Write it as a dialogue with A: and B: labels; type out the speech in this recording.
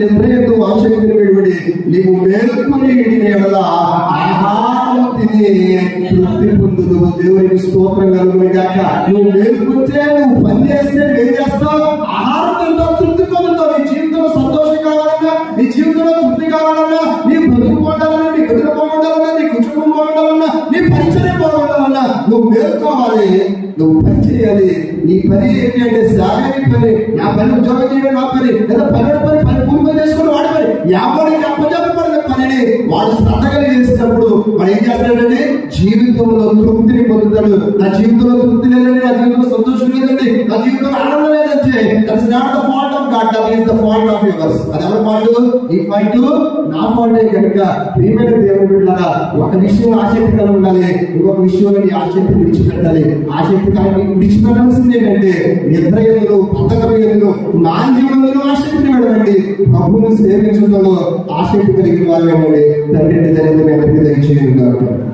A: నిద్రయందు ఆసక్తిని విడివిడి నీవు మేల్కొని ఇడిన ఎడల తిని తృప్తి పొందుదు దేవునికి స్తోత్రం కలుగునిగాక నువ్వు మేలుకొచ్చే నువ్వు పని చేస్తే ఏం చేస్తావు? ఆహారం తింటావు తృప్తి పొందుతావు. నీ జీవితంలో సంతోషం కావాలన్నా నీ జీవితంలో తృప్తి కావాలన్నా నీ బతుకు బాగుండాలన్నా నీ కుటుంబం బాగుండాలన్నా నీ కుటుంబం బాగుండాలన్నా నీ పరిచయం బాగుండాలన్నా నువ్వు మేలుకోవాలి నువ్వు పని చేయాలి. నీ పని ఏంటి అంటే సాగని పని నా పని ఉద్యోగం చేయడం నా పని లేదా పని వాడి పని అప్పచెప్పబడిన పనిని వాడు శ్రద్ధగా చేసినప్పుడు వాడు ఏం చేస్తాడంటే జీవితంలో తృప్తిని పొందుతాడు. నా జీవితంలో తృప్తి లేదండి నా జీవితంలో సంతోషం లేదండి నా జీవితంలో ఆనందం లేదంటే that's not the that is the fault of yours అది ఎవరి ఫాల్ట్ ఈ ఫాల్ట్ నా ఫాల్ట్ కనుక ప్రియమైన దేవుని బిడ్డలారా ఒక విషయం ఆసక్తి కలిగి ఉండాలి ఇంకొక విషయంలో నీ ఆసక్తి విడిచిపెట్టాలి ఆసక్తి కలిగి విడిచిపెట్టాల్సింది ఏంటంటే నిద్ర ఎందుకు పథకం నిద్రయంలో నా జీవనంలో ఆసక్తి వెళ్ళండి ప్రభువును సేవించడంలో ఆసక్తి కలిగిన వారు తండ్రి జరిగింది దయచేయండి